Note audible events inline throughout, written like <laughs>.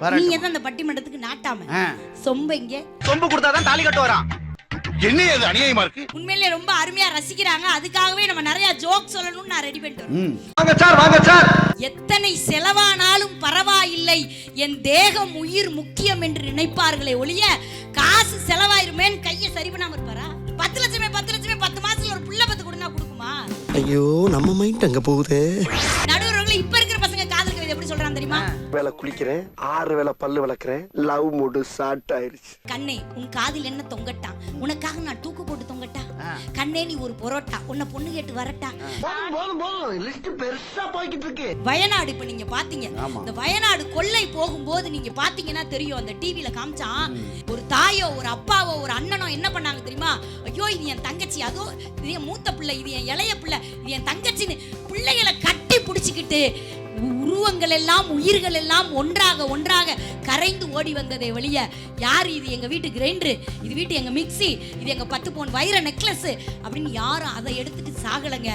நீங்க தான் அந்த பட்டிமன்றத்துக்கு நாட்டாம. சொம்ப இங்க. சொம்பு கொடுத்தாதான் தாலி கட்டு வரான் என்ன இது அநியாயமா இருக்கு? உண்மையிலே ரொம்ப அருமையா ரசிக்கிறாங்க. அதுக்காகவே நம்ம நிறைய ஜோக் சொல்லணும்னு நான் ரெடி பண்ணிட்டு வரேன். ம். வாங்க சார் வாங்க சார் எத்தனை செலவானாலும் பரவாயில்லை. என் தேகம் உயிர் முக்கியம் என்று நினைப்பார்களே ஒழிய காசு செலவாயிருமேன்னு கையை சரி பண்ணாம இருப்பாரா? பத்து லட்சமே பத்து லட்சமே பத்து மாசத்துல ஒரு புள்ள பத்து கொடுனா கொடுக்குமா? ஐயோ நம்ம மைண்ட் அங்க போகுது. நடுவர்களே இப்ப இருக்கிற பசங்க காதல் கவிதை எப்படி சொல்றான் தெரியுமா? வேலை குளிக்கிறேன் ஆறு வேலை பல்லு விளக்குறேன் லவ் மூடு ஷார்ட் ஆயிருச்சு. கண்ணே உன் காதில் என்ன தொங்கட்டான் உனக்காக நான் தூக்கு போட்டு தொங்கட்டா? கண்ணே நீ ஒரு பொரோட்டா உன்னை பொண்ணு கேட்டு வரட்டா? பெருசா போய்கிட்டு இருக்கு வயநாடு இப்ப நீங்க பாத்தீங்க. இந்த வயநாடு கொள்ளை போகும்போது நீங்க பாத்தீங்கன்னா தெரியும். அந்த டிவில காமிச்சான் ஒரு தாயோ ஒரு அப்பாவோ ஒரு அண்ணனோ என்ன பண்ணாங்க தெரியுமா? ஐயோ இது என் தங்கச்சி. அதோ இது என் மூத்த பிள்ளை இது என் இளைய பிள்ளை இது என் தங்கச்சின்னு பிள்ளைகளை கட்டி பிடிச்சிக்கிட்டு உருவங்கள் எல்லாம் உயிர்கள் எல்லாம் ஒன்றாக ஒன்றாக கரைந்து ஓடி வந்ததே வெளிய யார் இது எங்க வீட்டு கிரைண்டர்? இது வீட்டு எங்க மிக்ஸி? இது எங்க பத்து பவுன் வைர நெக்லஸ்? அப்படின்னு யாரும் அதை எடுத்துட்டு சாகலைங்க.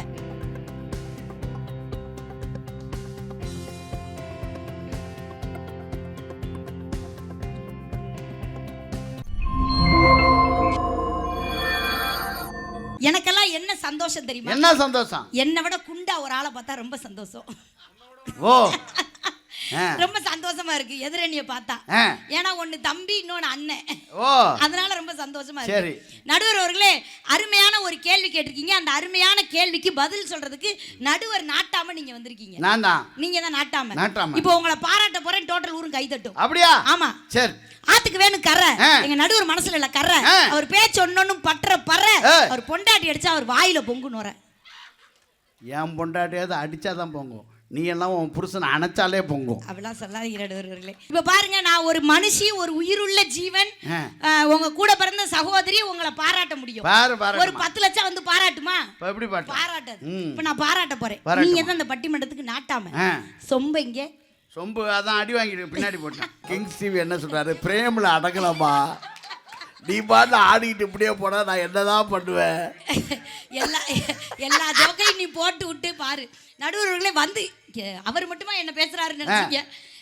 எனக்கெல்லாம் என்ன சந்தோஷம் தெரியுமா? என்ன சந்தோஷம்? என்னை விட குண்டா ஒரு ஆளை பார்த்தா ரொம்ப சந்தோஷம். ஓ. <laughs> ரொம்ப சந்தோஷமா இருக்கு. எதிரணிய பார்த்தா. ஏன்னா ஒண்ணு தம்பி இன்னொன்னு அண்ணன். ஓ. அதனால ரொம்ப சந்தோஷமா. இருக்கு. நடுவர் அவர்களே அருமையான ஒரு கேள்வி கேட்டிருக்கீங்க. அந்த அருமையான கேள்விக்கு பதில் சொல்றதுக்கு நடுவர் நாட்டாம நீங்க வந்திருக்கீங்க. நான் தான். நீங்க தான் நாட்டாம. நாட்டாம. இப்போ உங்களை பாராட்ட போறேன். டோட்டல் ஊரும் கை தட்டும். அப்படியா? ஆமா. சரி. ஆத்துக்கு வேணும் கர்ற. எங்க நடுவர் மனசுல இல்ல கர்ற. அவர் பேச்சு ஒன்னொன்னும் பற்ற பற. அவர் பொண்டாட்டி அடிச்சா அவர் வாயில பொங்குன்னு வர என் பொண்டாட்டியாவது அடிச்சாதான் பொங்கும். நீ எல்லாம் உன் புருஷனை அணைச்சாலே பொங்கும். அப்படிலாம் சொல்லாதீங்க நடுவர்களே இப்ப பாருங்க நான் ஒரு மனுஷி ஒரு உயிருள்ள ஜீவன் உங்க கூட பிறந்த சகோதரி உங்களை பாராட்ட முடியும். பாரு பாரு ஒரு பத்து லட்சம் வந்து பாராட்டுமா? எப்படி பாட்டு? பாராட்டாது. ம். இப்ப நான் பாராட்ட போறேன். நீங்க தான் அந்த பட்டிமன்றத்துக்கு நாட்டாம. சொம்ப இங்க. சொம்பு அதான் அடி வாங்கிட்டு பின்னாடி போட்டேன். கிங்ஸ் டிவி என்ன சொல்றாரு? பிரேமில் அடங்கலாமா நீ பாட்டு ஆடிக்கிட்டு இப்படியே போனா நான் என்னதான் பண்ணுவேன்? எல்லா எல்லா ஜோக்கையும் நீ போட்டு விட்டு பாரு. நடுவர்களே வந்து அவர் மட்டுமா என்ன பேசுறாருன்னு நினைச்சீங்க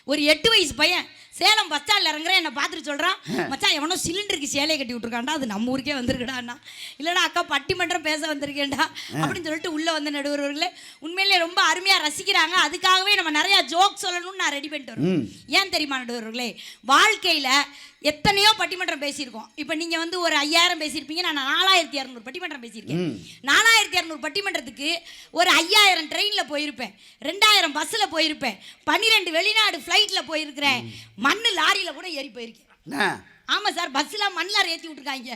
ஒரு எட்டு வயசு பையன் சேலம் பஸ் ஸ்டாண்ட்ல இறங்குறேன் என்ன பார்த்துட்டு சொல்றான் மச்சான் எவனோ சிலிண்டருக்கு சேலையை கட்டி விட்டுருக்கான்டா அது நம்ம ஊருக்கே வந்திருக்குடாண்ணா இல்லடா அக்கா பட்டிமன்றம் பேச வந்திருக்கேன்டா. அப்படின்னு சொல்லிட்டு உள்ள வந்த நடுவர்களே உண்மையிலே ரொம்ப அருமையா ரசிக்கிறாங்க. அதுக்காகவே நம்ம நிறைய ஜோக் சொல்லணும்னு நான் ரெடி பண்ணிட்டு வரேன் ஏன் தெரியுமா நடுவர்களே வாழ்க்கையில எத்தனையோ பட்டிமன்றம் பேசியிருக்கோம். இப்போ நீங்க வந்து ஒரு ஐயாயிரம் பேசியிருப்பீங்க நான் நாலாயிரத்தி இரநூறு பட்டிமன்றம் பேசியிருக்கேன். நாலாயிரத்தி இரநூறு பட்டிமன்றத்துக்கு ஒரு ஐயாயிரம் ட்ரெயின்ல போயிருப்பேன். ரெண்டாயிரம் பஸ்ல போயிருப்பேன். பன்னிரெண்டு வெளிநாடு ஃப்ளைட்ல போயிருக்கிறேன். மண்ணு லாரியில கூட ஏறி போயிருக்கேன்? ஆமா சார் பஸ்ல மண்ணில் ஏற்றி விட்டுருக்காங்க.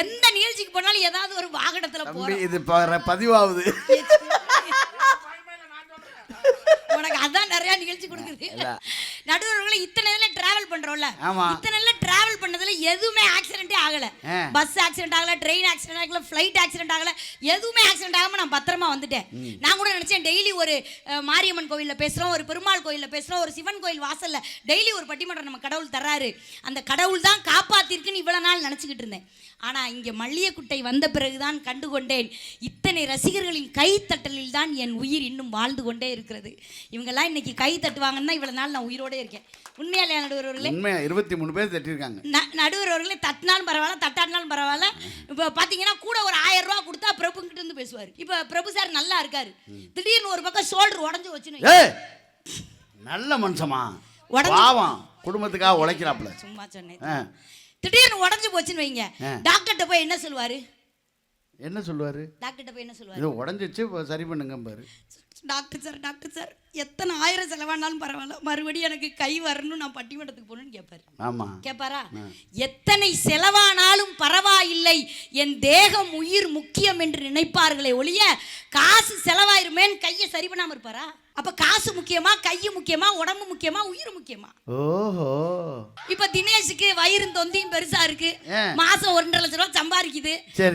எந்த நிகழ்ச்சிக்கு போனாலும் ஏதாவது ஒரு வாகனத்துல போறோம். இது பதிவாகுது. உனக்கு அதான் நிறைய நிகழ்ச்சி கொடுக்குது. நடுவர்களை இத்தனை இதுல டிராவல் பண்றோம்ல ஆமா. இத்தனை டிராவல் பண்ணதுல எதுவுமே ஆக்சிடென்ட்டே ஆகல. பஸ் ஆக்சிடென்ட் ஆகல ட்ரெயின் ஆக்சிடென்ட் ஆகல ஃப்ளைட் ஆக்சிடென்ட் ஆகல எதுவுமே ஆக்சிடென்ட் ஆகாம நான் பத்திரமா வந்துட்டேன். நான் கூட நினைச்சேன் டெய்லி ஒரு மாரியம்மன் கோவில்ல பேசுறோம் ஒரு பெருமாள் கோயில்ல பேசுறோம் ஒரு சிவன் கோயில் வாசல்ல டெய்லி ஒரு பட்டிமன்றம் நம்ம கடவுள் தர்றாரு. அந்த கடவுள் தான் காப்பாத்திருக்குன்னு இவ்வளவு நாள் நினைச்சுக்கிட்டு இருந்தேன். ஆனா இங்க மல்லியக்குட்டை வந்த பிறகுதான் கண்டுகொண்டேன் இத்தனை ரசிகர்களின் கைத்தட்டலில் தான் என் உயிர் இன்னும் வாழ்ந்து கொண்டே இருக்கிறது. இவங்கெல்லாம் இன்னைக்கு கை தட்டுவாங்கன்னா இவ்வளவு நாள் நான் உயிரோட இருக்கேன். உண்மையா நடுவர்களே உண்மையா இருபத்தி மூணு பேர் தட்டியிருக்காங்க. ந- நடுவர்களே தட்டினாலும் பரவாயில்ல தட்டாடினாலும் பரவாயில்ல. இப்போ பார்த்தீங்கன்னா கூட ஒரு ஆயிரம் ரூபா கொடுத்தா பிரபுங்கிட்ட இருந்து பேசுவார். இப்போ பிரபு சார் நல்லா இருக்காரு. திடீர்னு ஒரு பக்கம் ஷோல்டர் உடஞ்சு வச்சுன்னு நல்ல மனுஷமா பாவம். குடும்பத்துக்காக உழைக்கிறாப்புல. சும்மா சொன்னேன். திடீர்னு உடஞ்சு போச்சுன்னு வைங்க. டாக்டர்கிட்ட போய் என்ன சொல்லுவாரு? என்ன சொல்லுவாரு? டாக்டர்கிட்ட போய் என்ன சொல்லுவாரு? இது உடஞ்சிச்சு சரி பண்ணுங்க பாரு டாக்டர் சார் டாக்டர் சார் எத்தனை ஆயிரம் செலவானாலும் பரவாயில்ல. மறுபடியும் எனக்கு கை வரணும் நான் பட்டிமன்றத்துக்கு போகணும்னு கேட்பாரு ஆமா. கேட்பாரா எத்தனை செலவானாலும் பரவாயில்லை. என் தேகம் உயிர் முக்கியம் என்று நினைப்பார்களே ஒழிய காசு செலவாயிருமேன்னு கையை சரி பண்ணாம இருப்பாரா? அப்ப காசு முக்கியமா கையும் முக்கியமா உடம்பு முக்கியமா உயிர் முக்கியமா? ஓஹோ. இப்ப தினேஷுக்கு வயிறு தொந்தியும் பெருசா இருக்கு. மாசம் ஒன்றரை லட்சம் ரூபாய் சம்பாதிக்குது.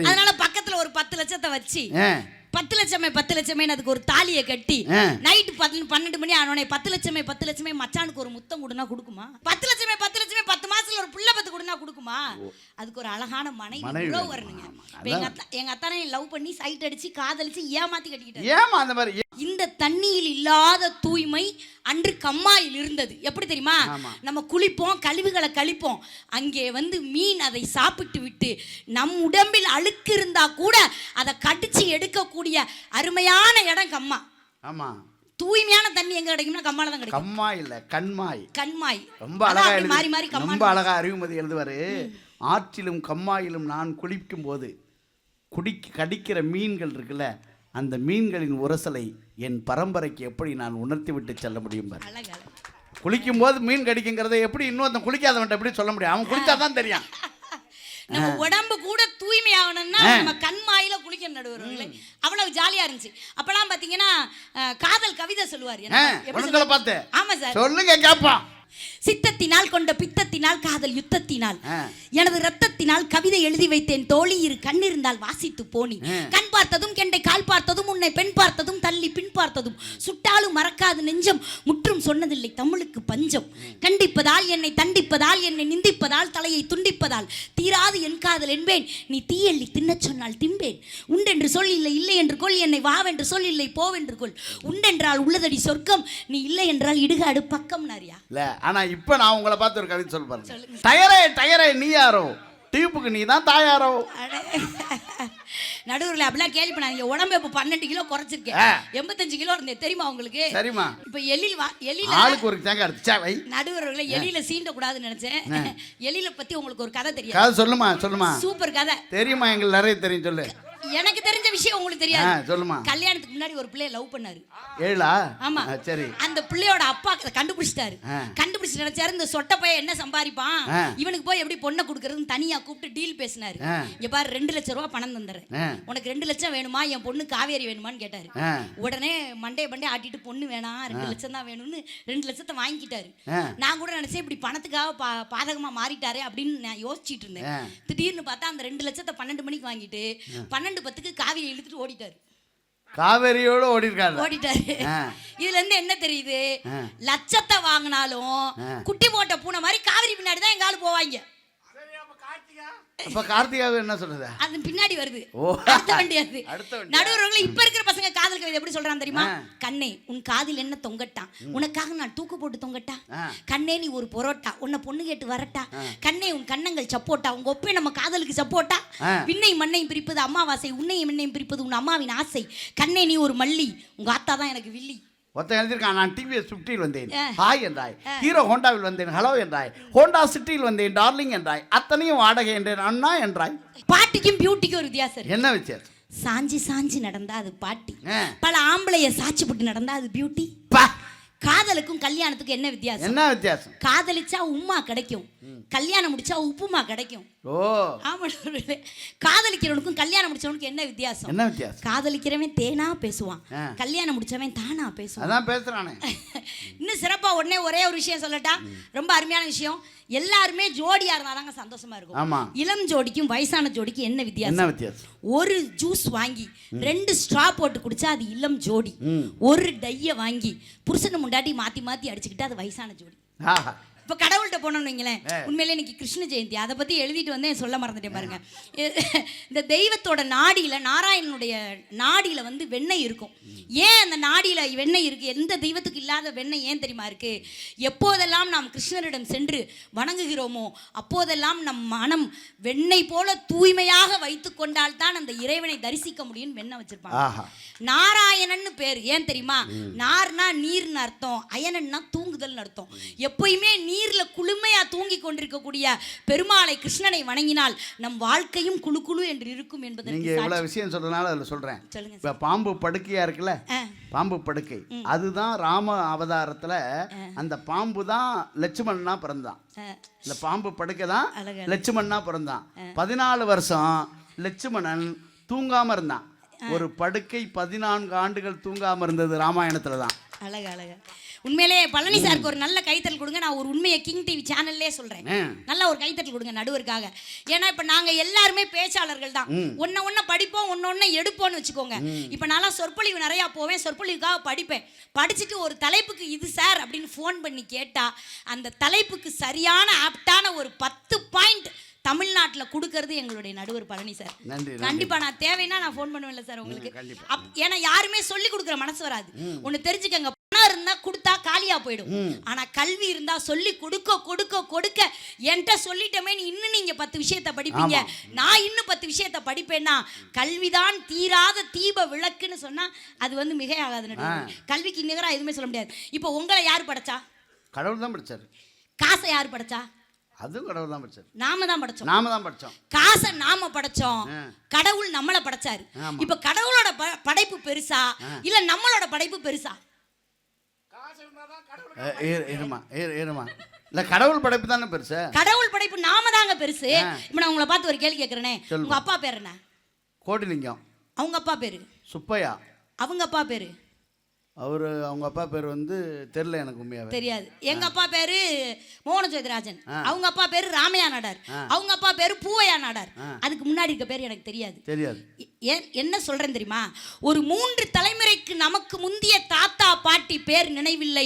அதனால பக்கத்துல ஒரு பத்து லட்சத்தை வச்சு பத்து லட்சமே பத்து லட்சமே அதுக்கு ஒரு தாலியை கட்டி. நைட்டு பத்து பன்னெண்டு மணி ஆனோடனே பத்து லட்சமே பத்து லட்சமே மச்சானுக்கு ஒரு முத்தம் கொடுனா கொடுக்குமா? பத்து லட்சமே பத்து லட்சமே பத்து மாசத்துல ஒரு புள்ள பத்து கொடுனா கொடுக்குமா? அதுக்கு ஒரு அழகான மனைவி உறவு. வரணுங்க. எங்க அத்தா எங்க அத்தானை லவ் பண்ணி சைட் அடிச்சு காதலிச்சு ஏமாத்தி கட்டிக்கிட்டாரு. ஏமா அந்த மாதிரி இந்த தண்ணியில் இல்லாத தூய்மை அன்று கம்மாயில் இருந்தது. எப்படி தெரியுமா. நம்ம குளிப்போம் கழிவுகளை கழிப்போம். அங்கே வந்து மீன் அதை சாப்பிட்டு விட்டு நம் உடம்பில் அழுக்கு இருந்தா கூட அதை கடிச்சு எடுக்கக்கூடிய அருமையான இடம் கம்மா. ஆமா. தூய்மையான தண்ணி எங்க கிடைக்கும்னா கம்மால தான் கிடைக்கும். கம்மாய் இல்ல கண்மாய். கண்மாய். ரொம்ப அழகா மாறி மாறி கம்மா ரொம்ப அழகா அறிவுமதி எழுதுவாரு. ஆற்றிலும் கம்மாயிலும் நான் குளிக்கும் போது குடிக்க கடிக்கிற மீன்கள் இருக்குல்ல அந்த மீன்களின் உரசலை என் பரம்பரைக்கு எப்படி நான் உணர்த்தி விட்டு செல்ல முடியும் குளிக்கும் போது மீன் கடிக்குங்கிறத எப்படி இன்னொருத்தன் குளிக்காதவன்ட்ட எப்படி சொல்ல முடியும்? அவன் குளிச்சா தான் தெரியும். <laughs> நம்ம உடம்பு கூட தூய்மை ஆகணும்னா நம்ம கண்மாயில குளிக்க நடுவர்களே. அவ்வளவு ஜாலியா இருந்துச்சு. அப்பெல்லாம் பாத்தீங்கன்னா காதல் கவிதை சொல்லுவார். சொல்லுவாரு? பார்த்து. ஆமா சார். சொல்லுங்க கேட்பான் சித்தத்தினால் கொண்ட பித்தத்தினால் காதல் யுத்தத்தினால். எனது ரத்தத்தினால் கவிதை எழுதி வைத்தேன். தோழி இரு கண் இருந்தால் வாசித்து போனி. கண் பார்த்ததும் கெண்டை கால் பார்த்ததும் உன்னை பெண் பார்த்ததும் தள்ளி பின் பார்த்ததும். சுட்டாலும் மறக்காது நெஞ்சம். முற்றும் சொன்னதில்லை தமிழுக்கு பஞ்சம். கண்டிப்பதால் என்னை தண்டிப்பதால் என்னை நிந்திப்பதால் தலையை துண்டிப்பதால் தீராது என் காதல் என்பேன். நீ தீயள்ளி தின்னச் சொன்னால் திம்பேன். உண்டென்று சொல் இல்லை இல்லை என்று கொள். என்னை வாவென்று சொல் இல்லை போவென்று கொள். உண்டென்றால் உள்ளதடி சொர்க்கம். நீ இல்லை என்றால் இடுகாடு பக்கம் நாரியா இல்ல ஆனா இப்ப நான் உங்களை பார்த்து ஒரு கவிதை சொல்ல பாருங்க. டயரே டயரே நீ யாரோ? டியூப்புக்கு நீ தான் தாயாரோ? நடுவரில் அப்படிலாம் கேள்வி பண்ணாங்க உடம்பு இப்போ பன்னெண்டு கிலோ குறைச்சிருக்கேன். எண்பத்தஞ்சு கிலோ இருந்தேன் தெரியுமா உங்களுக்கு? சரிம்மா. இப்போ எழில் வா எழில ஆளுக்கு ஒரு தேங்காய் எடுத்துச்சா வை. நடுவர்களை எலியில சீண்ட கூடாதுன்னு நினைச்சேன். எலியில பத்தி உங்களுக்கு ஒரு கதை தெரியும் கதை சொல்லுமா சொல்லுமா. சூப்பர் கதை. தெரியுமா எங்களுக்கு நிறைய தெரியும் சொல்லு. எனக்கு தெரிஞ்ச விஷயம் உங்களுக்கு தெரியாது. சொல்லுமா. கல்யாணத்துக்கு முன்னாடி ஒரு பிள்ளைய லவ் பண்ணாரு. ஏழா? ஆமா. சரி. அந்த பிள்ளையோட அப்பா கண்டுபிடிச்சிட்டாரு. கண்டுபிடிச்சு நினைச்சாரு இந்த சொட்ட பையன் என்ன சம்பாதிப்பான். இவனுக்கு போய் எப்படி பொண்ணை கொடுக்கறதுன்னு தனியா கூப்பிட்டு டீல் பேசினாரு. இங்க பாரு ரெண்டு லட்சம் ரூபா பணம் தந்துடுறேன். உனக்கு ரெண்டு லட்சம் வேணுமா? என் பொண்ணு காவேரி வேணுமான்னு கேட்டாரு. உடனே மண்டே மண்டே ஆட்டிட்டு பொண்ணு வேணாம் ரெண்டு லட்சம் தான் வேணும்னு ரெண்டு லட்சத்தை வாங்கிட்டாரு. நான் கூட நினைச்சேன் இப்படி பணத்துக்காக பாதகமா மாறிட்டாரே அப்படின்னு நான் யோசிச்சிட்டு இருந்தேன். திடீர்னு பார்த்தா அந்த ரெண்டு லட்சத்தை பன்னெண்டு மணிக்கு வாங்கிட்டு பன்னெண்டு பத்துக்கு காவிரி இழுத்துட்டு ஓடிட்டாரு காவேரியோட ஓடி இருக்காரு ஓடிட்டாரு. இதுல இருந்து என்ன தெரியுது. லட்சத்தை வாங்கினாலும். குட்டி போட்ட பூனை மாதிரி காவிரி பின்னாடி தான் எங்க ஆளு போவாங்க அப்ப கார்த்திகாவுக்கு என்ன சொல்றது அது பின்னாடி வருது. ஓ. அடுத்த வண்டி <laughs> வண்டி. நடுவர்கள இப்ப இருக்கிற பசங்க காதல் கவிதை எப்படி சொல்றான் தெரியுமா. கண்ணே உன் காதில் என்ன தொங்கட்டான் உனக்காக நான் தூக்கு போட்டு தொங்கட்டா. கண்ணே நீ ஒரு பொரோட்டா உன்னை பொண்ணு கேட்டு வரட்டா? கண்ணே உன் கண்ணங்கள் சப்போட்டா? உங்க ஒப்பே நம்ம காதலுக்கு சப்போட்டா? ஆ. விண்ணையும் மண்ணையும் பிரிப்பது அம்மாவாசை உன்னையும் மண்ணையும் பிரிப்பது உன் அம்மாவின் ஆசை. கண்ணே நீ ஒரு மல்லி. உங்க ஆத்தா தான் எனக்கு வில்லி. ஒருத்தன் எழுதியிருக்கான். நான் டிவிஎஸ் ஃபிஃப்டியில் வந்தேன். ஹாய் என்றாய். ஹீரோ ஹோண்டாவில் வந்தேன். ஹலோ என்றாய். ஹோண்டா சிட்டியில் வந்தேன் டார்லிங் என்றாய். அத்தனையும் வாடகை என்றேன். அண்ணா என்றாய். பாட்டிக்கும் பியூட்டிக்கும் ஒரு வித்தியாசம் என்ன வித்தியாசம்? சாஞ்சி சாஞ்சி நடந்தா அது பாட்டி. பல ஆம்பளைய சாட்சி போட்டு நடந்தா அது பியூட்டி காதலுக்கும் கல்யாணத்துக்கும் என்ன வித்தியாசம்? என்ன வித்தியாசம்? காதலிச்சா உம்மா கிடைக்கும். கல்யாணம் முடிச்சா உப்புமா கிடைக்கும். ஓ. ஆமா. காதலிக்கிறவனுக்கும் கல்யாணம் முடிச்சவனுக்கும் என்ன வித்தியாசம்? என்ன வித்தியாசம்? காதலிக்கிறவன் தேனா பேசுவான். கல்யாணம் முடிச்சவன் தானா பேசுவான். அதான் பேசுறானே. <laughs> இன்னும் சிறப்பா உடனே ஒரே ஒரு விஷயம் சொல்லட்டா. ரொம்ப அருமையான விஷயம். எல்லாருமே ஜோடியா இருந்தாதாங்க சந்தோஷமா இருக்கும். ஆமா. இளம் ஜோடிக்கும் வயசான ஜோடிக்கும் என்ன என்ன வித்தியாசம்? வித்தியாசம் ஒரு ஜூஸ் வாங்கி ரெண்டு ஸ்ட்ரா போட்டு குடிச்சா அது இளம் ஜோடி. ஒரு டைய வாங்கி புருஷனை முண்டாட்டி மாத்தி மாத்தி அடிச்சுக்கிட்டா அது வயசான ஜோடி. இப்ப கடவுள்கிட்ட போனோம்னு வைங்களேன். உண்மையிலே இன்னைக்கு கிருஷ்ண ஜெயந்தி. அதை பத்தி எழுதிட்டு வந்தேன் சொல்ல மறந்துட்டேன் பாருங்க. இந்த தெய்வத்தோட நாடியில நாராயணனுடைய நாடியில வந்து வெண்ணெய் இருக்கும். ஏன் அந்த நாடியில வெண்ணெய் இருக்கு? எந்த தெய்வத்துக்கு இல்லாத வெண்ணெய் ஏன் தெரியுமா இருக்கு? எப்போதெல்லாம் நாம் கிருஷ்ணரிடம் சென்று வணங்குகிறோமோ அப்போதெல்லாம் நம் மனம் வெண்ணெய் போல தூய்மையாக வைத்து கொண்டால் தான் அந்த இறைவனை தரிசிக்க முடியும்னு வெண்ணெய் வச்சிருப்பாங்க. நாராயணன்னு பேர். ஏன் தெரியுமா? நார்னா நீர்னு அர்த்தம் அயனன்னா தூங்குதல்னு அர்த்தம். எப்பயுமே நீர்ல குளுமையா தூங்கி கொண்டிருக்கக்கூடிய பெருமாளை கிருஷ்ணனை வணங்கினால் நம் வாழ்க்கையும் குளு குளு என்று இருக்கும் நீங்க என்பதற்கு இவ்வளவு சாட்சி. விஷயம் சொல்றதுனால அதுல சொல்றேன். சொல்லுங்க இப்ப பாம்பு படுக்கையா இருக்குல்ல. பாம்பு படுக்கை. அதுதான் ராம அவதாரத்துல அந்த பாம்பு தான் லட்சுமணனா பிறந்தான். இந்த பாம்பு படுக்கை தான். லட்சுமணனா பிறந்தான். பதினாலு வருஷம் லட்சுமணன் தூங்காம இருந்தான். ஒரு படுக்கை பதினான்கு ஆண்டுகள் தூங்காம இருந்தது ராமாயணத்துல தான் அழகு அழகு. உண்மையிலே பழனி சாருக்கு ஒரு நல்ல கைத்தல் கொடுங்க. நான் ஒரு உண்மையை கிங் டிவி சேனல்லே சொல்றேன். நல்ல ஒரு கைத்தட்டல் கொடுங்க நடுவருக்காக. ஏன்னா இப்ப நாங்க எல்லாருமே பேச்சாளர்கள் தான். ஒன்ன ஒன்ன படிப்போம் ஒன்ன ஒன்ன எடுப்போம்னு வச்சுக்கோங்க. இப்ப நான்லாம் சொற்பொழிவு நிறைய போவேன். சொற்பொழிவுக்காக படிப்பேன். படிச்சுட்டு ஒரு தலைப்புக்கு இது சார் அப்படின்னு ஃபோன் பண்ணி கேட்டா அந்த தலைப்புக்கு சரியான ஆப்டான ஒரு பத்து பாயிண்ட் தமிழ்நாட்டுல கொடுக்கறது எங்களுடைய நடுவர் பழனி சார். கண்டிப்பா நான் தேவைன்னா நான் ஃபோன் பண்ணுவேன்ல சார் உங்களுக்கு. ஏன்னா யாருமே சொல்லி கொடுக்குற மனசு வராது. ஒண்ணு தெரிஞ்சுக்கங்க பணம் இருந்தா கொடுத்தா காலியா போயிடும். ஆனா கல்வி இருந்தா சொல்லி கொடுக்க கொடுக்க கொடுக்க என்கிட்ட சொல்லிட்டோமே நீ இன்னும் நீங்க பத்து விஷயத்த படிப்பீங்க. நான் இன்னும் பத்து விஷயத்த படிப்பேன்னா கல்விதான் தீராத தீப விளக்குன்னு சொன்னா அது வந்து மிகையாகாது. கல்விக்கு நிகரா எதுவுமே சொல்ல முடியாது. இப்போ உங்களை யார் படைச்சா? கடவுள் தான் படிச்சாரு. காசை யார் படைச்சா? அதுவும் கடவுள் தான் படிச்சாரு. நாம தான் படைச்சோம். நாம தான் படிச்சோம். காசை நாம படைச்சோம். கடவுள் நம்மள படைச்சாரு. இப்ப கடவுளோட ப- படைப்பு பெருசா? இல்ல நம்மளோட படைப்பு பெருசா? இருமா இரு- இருமா இல்ல கடவுள் படைப்பு தானே பெருசு? கடவுள் படைப்பு நாம தாங்க பெருசு. இப்ப நான் உங்களை பார்த்து ஒரு கேள்வி கேக்குறேனே. சொல்லுங்க. உங்க அப்பா பேர் என்ன? கோட்டிலிங்கம். அவங்க அப்பா பேரு? சுப்பையா. அவங்க அப்பா பேரு? அவரு அவங்க அப்பா பேர் வந்து தெரில எனக்கு உண்மையாவே. தெரியாது. எங்க அப்பா பேரு மோகன ஜோதிராஜன் அவங்க அப்பா பேரு ராமையா நாடார். அவங்க அப்பா பேரு பூவையா நாடார். அதுக்கு முன்னாடி இருக்க பேர் எனக்கு தெரியாது. தெரியாது. ஏன் என்ன சொல்றேன் தெரியுமா? ஒரு மூன்று தலைமுறைக்கு நமக்கு முந்திய தாத்தா பாட்டி பேர் நினைவில்லை.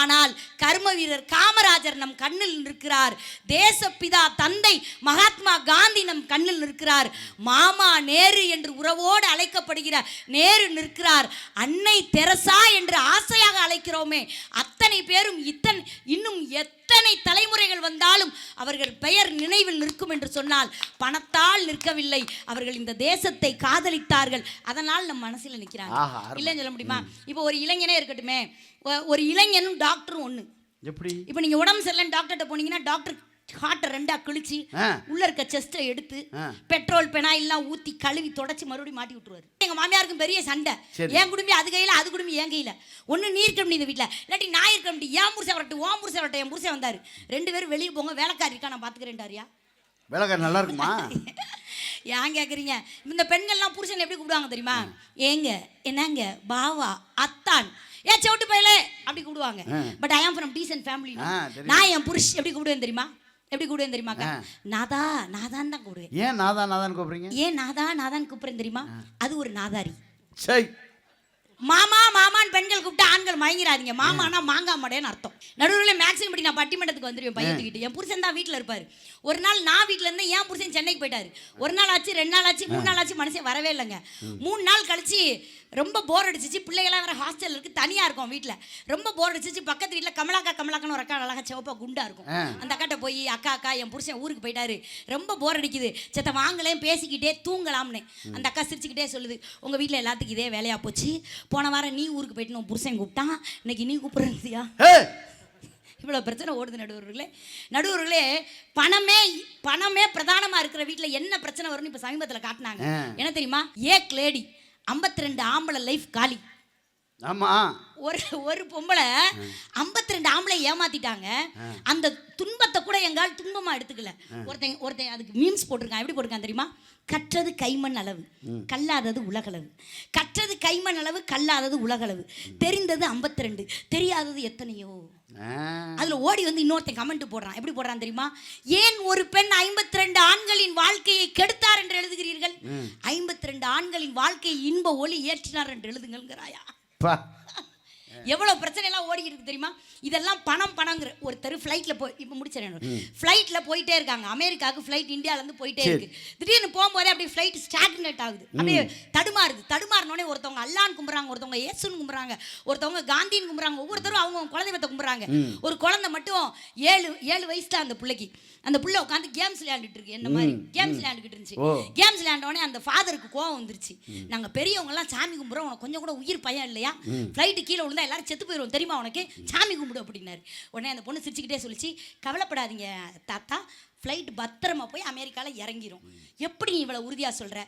ஆனால் கர்ம வீரர் காமராஜர் நம் கண்ணில் நிற்கிறார். தேசப்பிதா தந்தை மகாத்மா காந்தி நம் கண்ணில் நிற்கிறார். மாமா நேரு என்று உறவோடு அழைக்கப்படுகிற நேரு நிற்கிறார். அன்னை தெரசா என்று ஆசையாக அழைக்கிறோமே. அத்தனை பேரும் இத்தனை இன்னும் எத்தனை தலைமுறைகள் வந்தாலும் அவர்கள் பெயர் நினைவில் நிற்கும் என்று சொன்னால் பணத்தால் நிற்கவில்லை. அவர்கள் இந்த தேசத்தை காதலித்தார்கள். அதனால் நம் மனசுல நிற்கிறாங்க. இல்லைன்னு சொல்ல முடியுமா? இப்போ ஒரு இளைஞனே இருக்கட்டுமே. ஒரு இளைஞனும் டாக்டரும் ஒண்ணு. எப்படி? இப்போ நீங்க உடம்பு சரியில்லைன்னு டாக்டர்கிட்ட போனீங்கன்னா டாக்டர் ஹார்ட்டை ரெண்டா கிழிச்சு. உள்ள இருக்க செஸ்ட்டை எடுத்து. பெட்ரோல் பெனாயில்லாம் ஊத்தி கழுவி தொடச்சி மறுபடியும் மாட்டி விட்டுருவாரு. எங்க மாமியாருக்கும் பெரிய சண்டை. என் குடும்பம் அது கையில அது குடும்பம் என் கையில. ஒண்ணு நீ இருக்க முடியும் இந்த வீட்டுல இல்லாட்டி நான் இருக்க முடியும் என் புருஷன் வரட்டும் ஓன் புருஷன் வரட்டும் என் புருஷன் வந்தாரு. ரெண்டு பேரும் வெளியே போங்க வேலைக்காரி இருக்கா நான் பாத்துக்கிறேன்டாரியா? வேலைக்கார நல்லா இருக்குமா? <laughs> ஏன் கேக்குறீங்க? இந்த பெண்கள்லாம் புருஷன் எப்படி கூப்பிடுவாங்க தெரியுமா? ஏங்க என்னங்க பாவா அத்தான். ஏ செவிட்டு பையலே அப்படி கூப்பிடுவாங்க. But I am from descent family. நான் என் புருஷ் எப்படி கூப்பிடுவேன் தெரியுமா? எப்படி கூப்பிடுவேன் தெரியுமாக்கா ஆ. நாதா நாதான் தான் கூப்பிடுவேன். ஏன் நாதா நாதான்னு கூப்பிடுறீங்க? ஏன் நாதா நாதான் கூப்பிடுறேன் தெரியுமா? அது ஒரு நாதாரி. சரி மாமா மாமான்னு பெண்கள் கூப்பிட்டு ஆண்கள் மயங்கிறாதீங்க மாமானா மாங்காய் மடையன்னு அர்த்தம். நடுவில் மேக்ஸிமம் படி நான் பட்டிமன்றத்துக்கு வந்துருவேன் பையன் தூக்கிட்டு என் புருஷன் தான் வீட்டில் இருப்பாரு. ஒரு நாள் நான் வீட்டில் இருந்து என் புருஷன் சென்னைக்கு போயிட்டாரு. ஒரு நாள் ஆச்சு ரெண்டு நாள் ஆச்சு மூணு நாள் ஆச்சு மனுஷன் வரவே இல்லைங்க. மூணு நாள் கழிச்சு ரொம்ப போர் அடிச்சிச்சு. பிள்ளைகளாம் வேற ஹாஸ்டல் இருக்கு தனியா இருக்கும் வீட்டில் ரொம்ப போர் அடிச்சிச்சு. பக்கத்து வீட்டில் கமலாக்கா கமலாக்கான்னு ஒரு அக்கா அழகா சிவப்பா குண்டா இருக்கும். அந்த அக்காட்ட போய் அக்கா அக்கா என் புருஷன் ஊருக்கு போயிட்டாரு. ரொம்ப போர் அடிக்குது. செத்த வாங்கலேன் பேசிக்கிட்டே தூங்கலாம்னு அந்த அக்கா சிரிச்சுக்கிட்டே சொல்லுது உங்க வீட்டில் எல்லாத்துக்கும் இதே வேலையா போச்சு. போன வாரம் நீ ஊருக்கு போயிட்டு உன் புருஷன் கூப்பிட்டான். இன்னைக்கு நீ கூப்பிடுறியா இவ்வளோ பிரச்சனை ஓடுது நடுவர்களே. நடுவர்களே பணமே பணமே பிரதானமா இருக்கிற வீட்டில் என்ன பிரச்சனை வரும்னு இப்போ சமீபத்தில் காட்டினாங்க. என்ன தெரியுமா? ஏக் லேடி 52 ரெண்டு ஆம்பளை லைஃப் காலி. ஆமா. ஒரு ஒரு பொம்பளை 52 ரெண்டு ஆம்பளை ஏமாத்திட்டாங்க. அந்த துன்பத்தை கூட எங்கால் துன்பமா எடுத்துக்கல. ஒருத்தன் ஒருத்தன் அதுக்கு மீம்ஸ் போட்டிருக்கான். எப்படி போட்டிருக்கான் தெரியுமா? கற்றது கைமண் அளவு கல்லாதது உலகளவு. கற்றது கைமண் அளவு கல்லாதது உலகளவு. தெரிந்தது 52 ரெண்டு தெரியாதது எத்தனையோ. அதுல ஓடி வந்து இன்னொருத்தன் கமெண்ட் போடுறான். எப்படி போடுறான் தெரியுமா? ஏன் ஒரு பெண் 52 ரெண்டு ஆண்களின் வாழ்க்கையை கெடுத்தார் என்று எழுதுகிறீர்கள்? 52 ரெண்டு ஆண்களின் வாழ்க்கையை இன்ப ஒளி ஏற்றினார் என்று எழுதுங்கள்ங்கிறாயா? Pá. எவ்வளவு பிரச்சனை எல்லாம் ஓடிக்கிட்டு இருக்கு தெரியுமா? இதெல்லாம் பணம் பணங்கிற ஒருத்தர் ஃப்ளைட்ல போய் இப்போ முடிச்சிடணும். ஃப்ளைட்ல போயிட்டே இருக்காங்க. அமெரிக்காவுக்கு ஃப்ளைட் இந்தியால இருந்து போயிட்டே இருக்கு. திடீர்னு போகும்போதே அப்படியே ஃப்ளைட் ஸ்டாக்னேட் ஆகுது. அப்படியே தடுமாறுது. தடுமாறினோடனே ஒருத்தவங்க அல்லான்னு கும்புறாங்க ஒருத்தவங்க இயேசுன்னு கும்புறாங்க ஒருத்தவங்க காந்தின்னு கும்புறாங்க ஒவ்வொருத்தரும் அவங்க குலதெய்வத்தை கும்புறாங்க ஒரு குழந்தை மட்டும் ஏழு ஏழு வயசுல அந்த பிள்ளைக்கு. அந்த புள்ள உட்காந்து கேம்ஸ் விளையாண்டுட்டு இருக்கு என்ன மாதிரி? கேம்ஸ் விளையாண்டுக்கிட்டு இருந்துச்சு. கேம்ஸ் விளையாண்டோடனே அந்த ஃபாதருக்கு கோவம் வந்துருச்சு. நாங்க பெரியவங்க எல்லாம் சாமி கும்பிடுறோம் உனக்கு கொஞ்சம் கூட உயிர் பயம் இல்லையா? ஃப்ளைட்டு கீழே விழுந்தா எல்லாரும் செத்து போயிடும் தெரியுமா உனக்கு? சாமி கும்பிடு அப்படின்னாரு. உடனே அந்த பொண்ணு சிரிச்சுக்கிட்டே சொல்லிச்சு கவலைப்படாதீங்க தாத்தா ஃப்ளைட் பத்திரமா போய் அமெரிக்காவில் இறங்கிரும். எப்படி நீ இவ்வளோ உறுதியாக சொல்கிற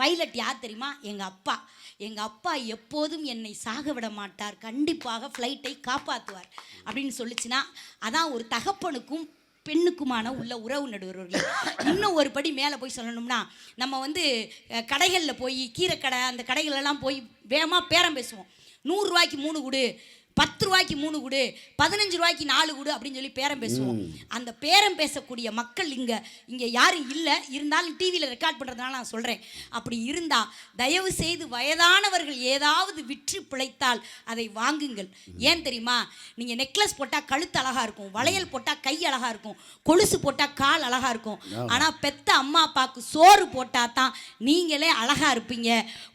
பைலட் யார் தெரியுமா? எங்கள் அப்பா. எங்கள் அப்பா எப்போதும் என்னை சாக விட மாட்டார். கண்டிப்பாக ஃப்ளைட்டை காப்பாற்றுவார் அப்படின்னு சொல்லிச்சுன்னா அதான் ஒரு தகப்பனுக்கும் பெண்ணுக்குமான உள்ள உறவு நடுவர்கள். இன்னும் ஒரு படி மேலே போய் சொல்லணும்னா நம்ம வந்து கடைகளில் போய் கீரைக்கடை அந்த கடைகளெல்லாம் போய் வேகமாக பேரம் பேசுவோம். நூறுரூவாய்க்கு மூணு கொடு. பத்து ரூபாய்க்கு மூணு கொடு பதினஞ்சு ரூபாய்க்கு நாலு கொடு அப்படின்னு சொல்லி பேரம் பேசுவோம். அந்த பேரம் பேசக்கூடிய மக்கள் இங்க இங்க யாரும் இல்லை. இருந்தாலும் டிவியில் ரெக்கார்ட் பண்றதுனால நான் சொல்றேன். அப்படி இருந்தா தயவு செய்து வயதானவர்கள் ஏதாவது விற்று பிழைத்தால் அதை வாங்குங்கள். ஏன் தெரியுமா? நீங்க நெக்லஸ் போட்டா கழுத்து அழகா இருக்கும் வளையல் போட்டா கை அழகா இருக்கும் கொலுசு போட்டா கால் அழகா இருக்கும். ஆனா பெத்த அம்மா அப்பாவுக்கு சோறு போட்டா தான் நீங்களே அழகா இருப்பீங்க.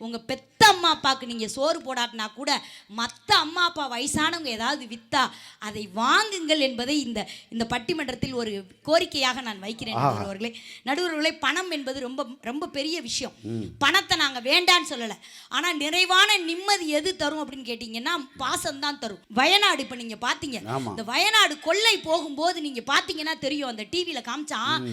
உங்க பெத்த அம்மா அப்பாவுக்கு நீங்க சோறு போடாட்டினா கூட மற்ற அம்மா அப்பா வயசானவங்க ஏதாவது வித்தா அதை வாங்குங்கள் என்பதை இந்த இந்த பட்டிமன்றத்தில் ஒரு கோரிக்கையாக நான் வைக்கிறேன் நடுவர்களே. நடுவர்களே பணம் என்பது ரொம்ப ரொம்ப பெரிய விஷயம். பணத்தை நாங்க வேண்டான்னு சொல்லல. ஆனா நிறைவான நிம்மதி எது தரும் அப்படின்னு கேட்டீங்கன்னா பாசம் தான் தரும். வயநாடு இப்ப நீங்க பாத்தீங்க. ஆமா. இந்த வயநாடு கொள்ளை போகும்போது நீங்க பாத்தீங்கன்னா தெரியும். அந்த டிவியில காமிச்சான்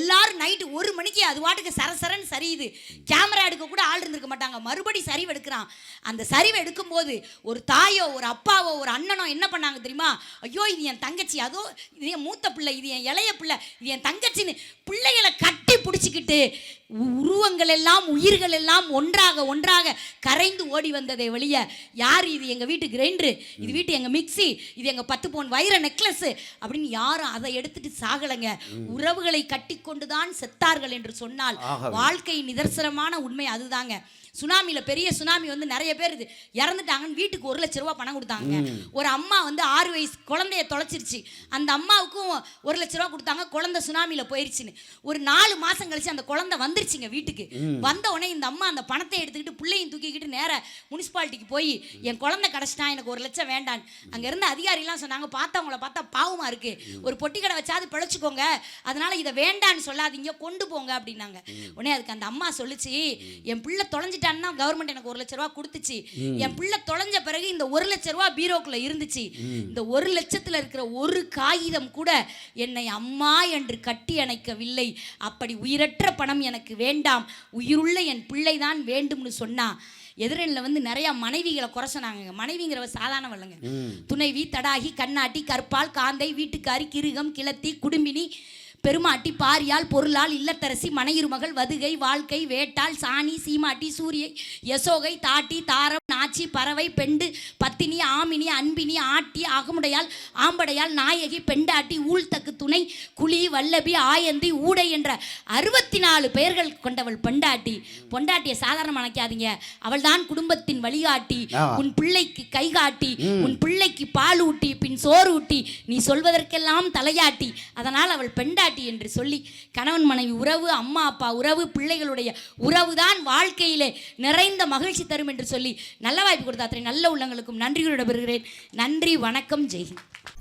எல்லாரும் நைட்டு ஒரு மணிக்கு அது வாட்டுக்கு சரசரன்னு சரியுது. கேமரா எடுக்க கூட ஆள் இருந்திருக்க மாட்டாங்க. மறுபடி சரிவு எடுக்கிறான். அந்த சரிவு எடுக்கும்போது ஒரு தாயோ ஒரு அப்பாவோ ஒரு அண்ணனோ என்ன பண்ணாங்க தெரியுமா? ஐயோ இது என் தங்கச்சி. அதோ இது என் மூத்த பிள்ளை இது என் இளைய பிள்ளை இது என் தங்கச்சின்னு பிள்ளைகளை கட்டி பிடிச்சிக்கிட்டு உருவங்கள் எல்லாம் உயிர்கள் எல்லாம் ஒன்றாக ஒன்றாக கரைந்து ஓடி வந்ததை வெளிய. யார் இது? எங்க வீட்டு கிரைண்டரு இது வீட்டு எங்க மிக்ஸி இது எங்க பத்து பவுன் வைர நெக்லஸ் அப்படின்னு யாரும் அதை எடுத்துட்டு சாகலைங்க. உறவுகளை கட்டி கொண்டுதான் செத்தார்கள் என்று சொன்னால். வாழ்க்கை நிதர்சனமான உண்மை அதுதாங்க. சுனாமியில் பெரிய சுனாமி வந்து நிறைய பேர் இது இறந்துட்டாங்கன்னு வீட்டுக்கு ஒரு லட்ச ரூபா பணம் கொடுத்தாங்க. ஒரு அம்மா வந்து ஆறு வயசு குழந்தைய தொலைச்சிருச்சு. அந்த அம்மாவுக்கும் ஒரு லட்ச ரூபா கொடுத்தாங்க குழந்தை சுனாமியில் போயிருச்சுன்னு. ஒரு நாலு மாசம் கழிச்சு அந்த குழந்தை வந்துருச்சுங்க வீட்டுக்கு. வந்த உடனே இந்த அம்மா அந்த பணத்தை எடுத்துக்கிட்டு பிள்ளையும் தூக்கிக்கிட்டு நேர முனிசிபாலிட்டிக்கு போய் என் குழந்தை கிடச்சிட்டான் எனக்கு ஒரு லட்சம் வேண்டான்னு. அங்க இருந்த அதிகாரிலாம் சொன்னாங்க பார்த்தவங்கள பார்த்தா பாவமா இருக்கு. ஒரு பொட்டி கடை வச்சாது பிழைச்சுக்கோங்க. அதனால இதை வேண்டான்னு சொல்லாதீங்க கொண்டு போங்க. அப்படின்னாங்க. உடனே அதுக்கு அந்த அம்மா சொல்லுச்சு என் பிள்ளை தொலைஞ்சிட்டான்னா கவர்மெண்ட் எனக்கு ஒரு லட்ச ரூபா கொடுத்துச்சு. என் பிள்ளை தொலைஞ்ச பிறகு இந்த ஒரு லட்ச ரூபா பீரோக்குள்ள இருந்துச்சு. இந்த ஒரு லட்சத்துல இருக்கிற ஒரு காகிதம் கூட என்னை அம்மா என்று கட்டி அணைக்கவில்லை. அப்படி உயிரற்ற பணம் எனக்கு வேண்டாம். உயிருள்ள என் பிள்ளைதான் வேண்டும்னு சொன்னா. எதிரனில் வந்து நிறைய மனைவிகளை குறை சொன்னாங்க மனைவிங்கிறவ சாதாரணவல்லங்க துணைவி தடாகி கண்ணாட்டி கற்பால் காந்தை வீட்டுக்காரி கிருகம் கிளத்தி குடும்பினி பெருமாட்டி பாரியால் பொருளால் இல்லத்தரசி மனையிருமகள் வதுகை வாழ்க்கை வேட்டாள் சாணி சீமாட்டி சூரியை யசோகை தாட்டி தாரம் நாச்சி பறவை பெண்டு பத்தினி ஆமினி அன்பினி ஆட்டி அகமுடையால் ஆம்படையால் நாயகி பெண்டாட்டி ஊழ்தக்கு துணை குழி வல்லபி ஆயந்தி ஊடை என்ற அறுபத்தி நாலு பெயர்கள் கொண்டவள் பெண்டாட்டி. பொண்டாட்டியை சாதாரண நினைக்காதீங்க. அவள்தான் குடும்பத்தின் வழிகாட்டி. உன் பிள்ளைக்கு கை காட்டி உன் பிள்ளைக்கு பால் ஊட்டி பின் சோறு ஊட்டி நீ சொல்வதற்கெல்லாம் தலையாட்டி. அதனால் அவள் பெண்டாட்டி என்று சொல்லி கணவன் மனைவி உறவு அம்மா அப்பா உறவு பிள்ளைகளுடைய உறவுதான் வாழ்க்கையிலே நிறைந்த மகிழ்ச்சி தரும் என்று சொல்லி நல்ல வாய்ப்பு கொடுத்த அத்தனை நல்ல உள்ளங்களுக்கும் நன்றியோடு பெறுகிறேன் நன்றி வணக்கம் ஜெய்ஹிந்த்